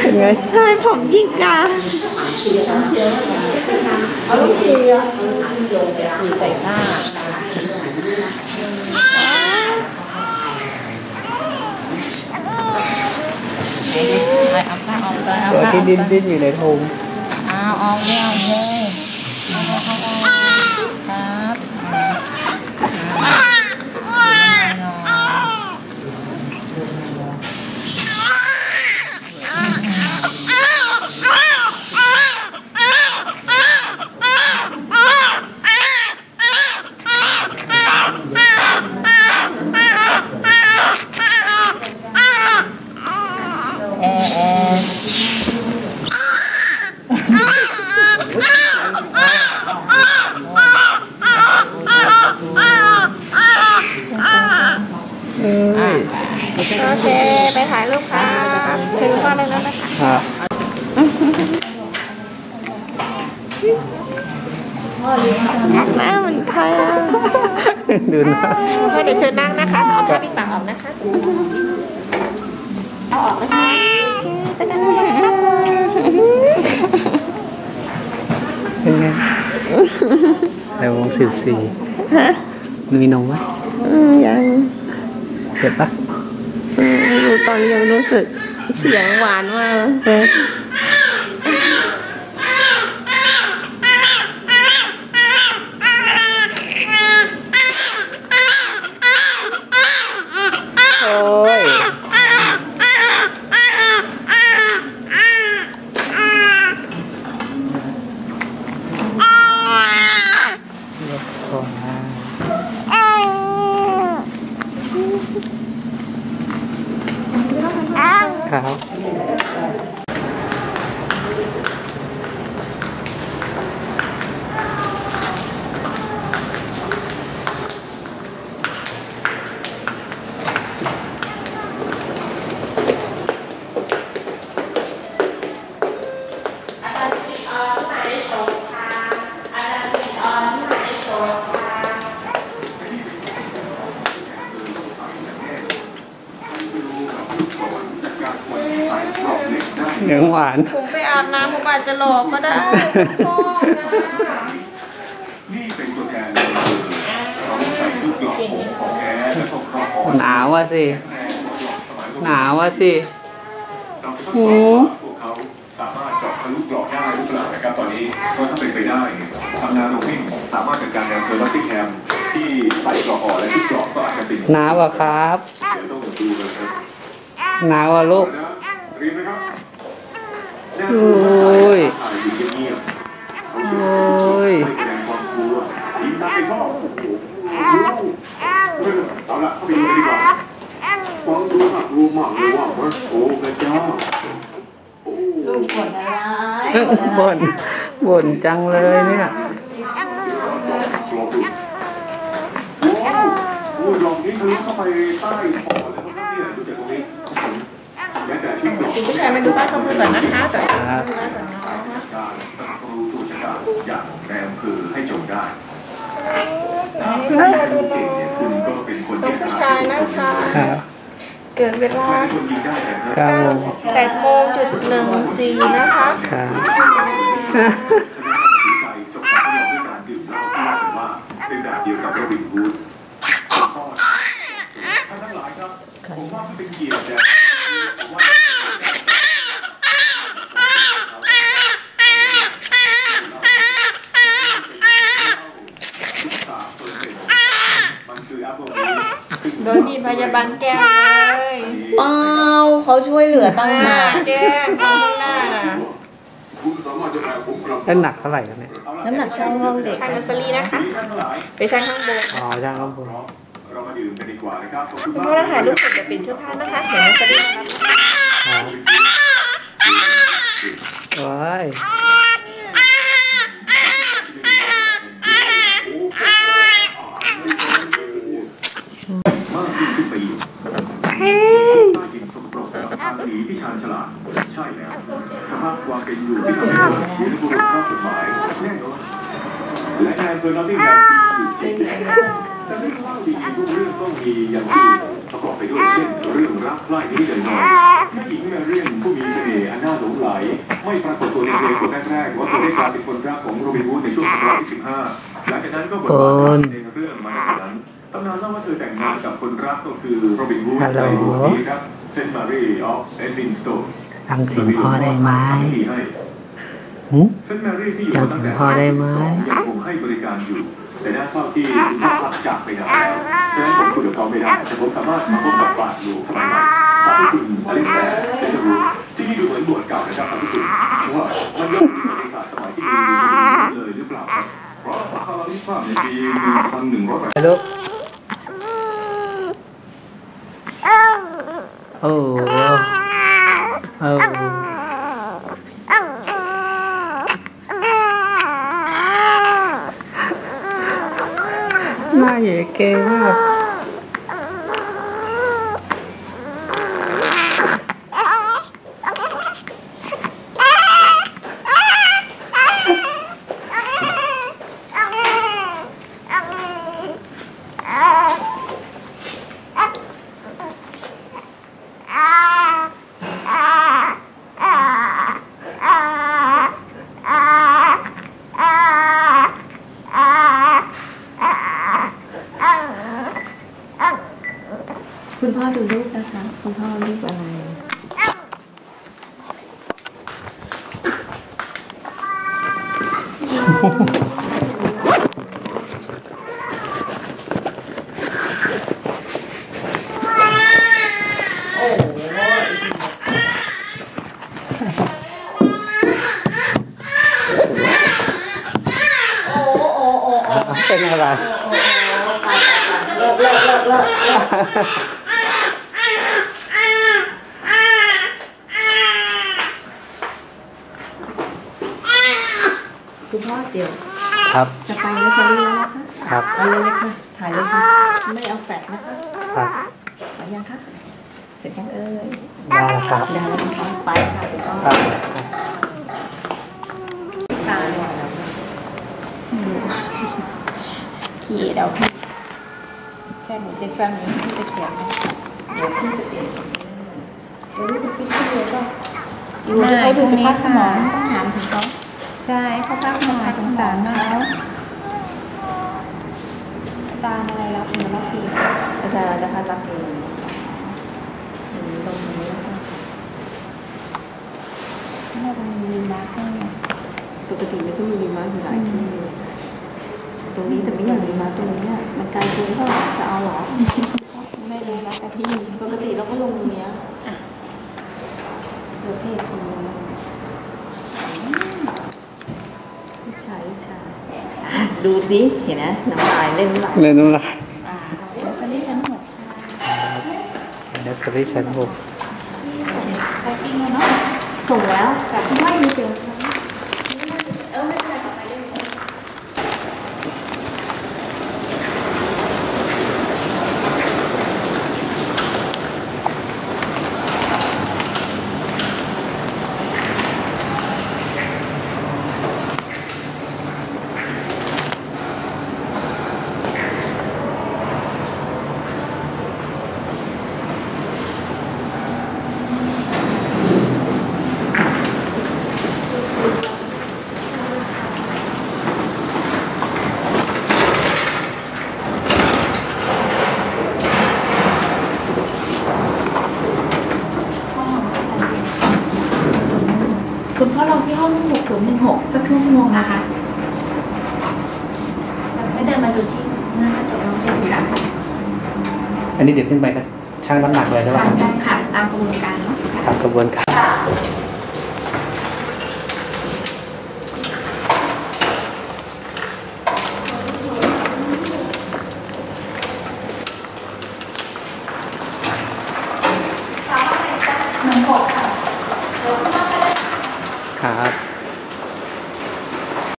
เป็นไงทำไมผมยิงกาใส่ผ้าไปเอาผ้าออกเลยเอาตัวผ้าอที่อกดิ้นเลยดิ้นอยู่ในธงเอาออกเลยเอาเลยเอาเลยเอาเลยครับอ่า แอร์แอร์ เอ้ย โอเค ไปถ่ายรูปค่ะถึงก่อนเลยแล้วนะคะครับหน้าเหมือนใครอะดูนะก็เดี๋ยวเชิญนั่งนะคะ เอาผ้าปิดปากออกนะคะ เอาออกนะคะโอเคจะกันนะคะเป็นไงแต่วงสิบสี่มีนมไหมอืมยังเจ็บปะอืมดู ตอนยังรู้สึกเสียงหวานมากเลย เสียงหวานผมไปอาบน้ำผมอาจจะหลอกก็ได้พ่อนะนี่เป็นตัวแทนเลยเขาใส่ชุดเกราะของแท้และก็ครอบอ่อนหนาวอะสิสมัยหนาวอะสิเราจะทดสอบว่าพวกเขาสามารถเจาะทะลุเกราะได้หรือเปล่านะครับตอนนี้ก็ถ้าเป็นไปได้ทำงานโรงวิ่งสามารถจัดการแนวเทอร์ลอจิกแฮมที่ใส่เกราะอ่อนและที่เกราะก็อาจจะเป็นหนาวอะครับเดี๋ยวต้องดูกันครับหนาวอะลูกเรียนไหมครับ โอ้ยโอ้ยเอาละเข้าไปดูดีกว่าฟังดูหักรู้หมากรู้ว่าโอ้พระเจ้าลูกปวดอะไรบ่นบ่นจังเลยเนี่ยลองดูโอ้โหลองนี้ทะลุเข้าไปใต้คอเลยนะครับเนี่ยดูจากตรงนี้แม้แต่ชุดเกราะผู้ชายมาดูป้าข้อมือก่อนนะคะแต่ครับการสนับสนุนตัวชะกาจอย่างแรงคือให้จงได้ถ้าคุณเก่งเนี่ยคุณก็เป็นคนต้อที่งผู้ชายนะคะครับเกิดเวลาไม่ได้คนยิงได้นะคเก้ารับโมงแปดโมงจุดหนึ่งสี่นะคะครับฉะนั้นตัดสินใจจบการทดลองด้วยการดื่มเหล้าที่ว่ากันว่าเป็นแบบเดียวกับโรบินฮูดท่านทั้งหลายครับผมว่ามันเป็นเกียรตินะผมว่ามันคือแอปเปิลซึ่ง โดยมีพยาบาลแก้วเลยเปล่าเขาช่วยเหลือตั้งหากแก้วข้างหน้าคุณสามารถจะแปลผมกลับแล้วหนักเท่าไหร่กันเนี่ย น้ำหนักช่างห้องเด็กช่างเนอร์เซอรี่นะคะท่านทั้งหลายไปช่างข้างบนอ๋อจ้างข้างบนเรามาดื่มกันดีกว่านะครับขอบคุณคุณมากพ่อเราถ่ายรูปเสร็จจะเปลี่ยนเสื้อผ้านะคะเดี๋ยวเนอร์เซอรี่มารับนะคะ ครับว้าย มากยิ่งขึ้นไปอีกใต้ดินสกปรกกับชาลีที่ชาญฉลาด ใช่แล้ว ส ภาพความเป็นอยู่ที่กำลังอยู่ในบริบทข้อกฎหมายแน่นอนและนายเฟอร์นันดิ้งแฮมดีอยู่จริงแต่ไม่ว่าดีทุกเรื่องต้องมีอย่างอื่นประกอบไปด้วยเช่นเรื่องรักไล่นี้เดินนอนแม่หญิงแมเรียนผู้มีเสน่ห์อันน่าหลงไหล ไม่ปรากฏตัวในเพลงบทแรกๆว่าเธอได้กลายเป็นคนรักของโรบินฮูดในช่วงศตวรรษที่ 15 หลังจากนั้นก็บทบาทในเรื่องมาในนั้นตำนานเล่าว่าเธอแต่งงานกับคนรักก็คือโรบินฮูดในบทนี้ครับเซนต์มารีออฟเอ็ดวินสโตน จำเสียงพ่อได้ไหมหืมเซนต์แมรี่ที่อยู่มาตั้งแต่จำเสียงพ่อได้ไหมยังคงให้บริการอยู่แต่น่าเศร้าที่คุณพ่อพักจากไปนานแล้วฉะนั้นผมคุยกับเขาไม่ได้ แต่ผมสามารถมาพบกับบาทหลวงสมัยใหม่สาวที่คุณอลิสแตร์เดจารูที่นี่ดูเหมือนบวชเก่านะครับสาวที่คุณว่ามันย่อมมีประวัติศาสตร์สมัยที่คุณอยู่เลยหรือเปล่าครับเพราะคาราลิซ่าในปี1180ไปลูกโอ้ โอ้น่าเหยเก่งมาก คุณพ่อดูรูปนะคะคุณพ่อรูปอะไร เป็นอะไรคุณพ่อเดี๋ยวครับจะไปแล้วจะเรียนแล้วนะคะครับเอาเลยเลยค่ะถ่ายเลยค่ะไม่เอาแฟลชนะคะครับเอายังคะเสร็จยังเอ่ยได้แล้วครับได้แล้วนะคะไปค่ะคุณพ่อครับตาหน่อยแล้วค่ะขี่เดี๋ยวพี่แค่หนูเจ๊แฟมนี้พี่จะเขียนให้เดี๋ยวพี่จะเปลี่ยนวันนี้คุณพี่ช่วยก็อยู่ที่เขาดูเป็นภาคสมองต้องถามถึงเขา ใช่เขาภาคสมองสงสารมาแล้วอาจารย์อะไรรับหนูรับผิดอาจารย์นะคะรับเองอืมตรงนี้นะคะน่าจะมีวินมาร์คให้ปกติมันก็มีรีมาร์คอยู่หลายที่ตรงนี้แต่ไม่อยากรีมาร์คตรงนี้มันไกลเกินเท่าไหร่จะเอาหรอไม่รู้แล้วแต่ที่ปกติเราก็ลงตรงนี้ยประเภทคนรู้ ลูกชายลูกชายดูสิเห็นไหมน้ำลายเล่นน้ำลายเล่นน้ำลายเดี๋ยวซันนี่ชั้นหกเนสซอรี่ชั้นหก ไปปิ้งแล้วเนาะส่งแล้วแต่ที่ไม่มีเจอ ลองที่ห้องหกศูนย์หนึ่งหกสักครึ่งชั่วโมงนะคะแล้วให้เดินมาดูที่หน้ากระจกน้องเจนค่ะอันนี้เดี๋ยวขึ้นไปก็ช่างน้ำหนักเลยใช่ไหมใช่ค่ะ ตามกระบวนการเนาะตามกระบวนการ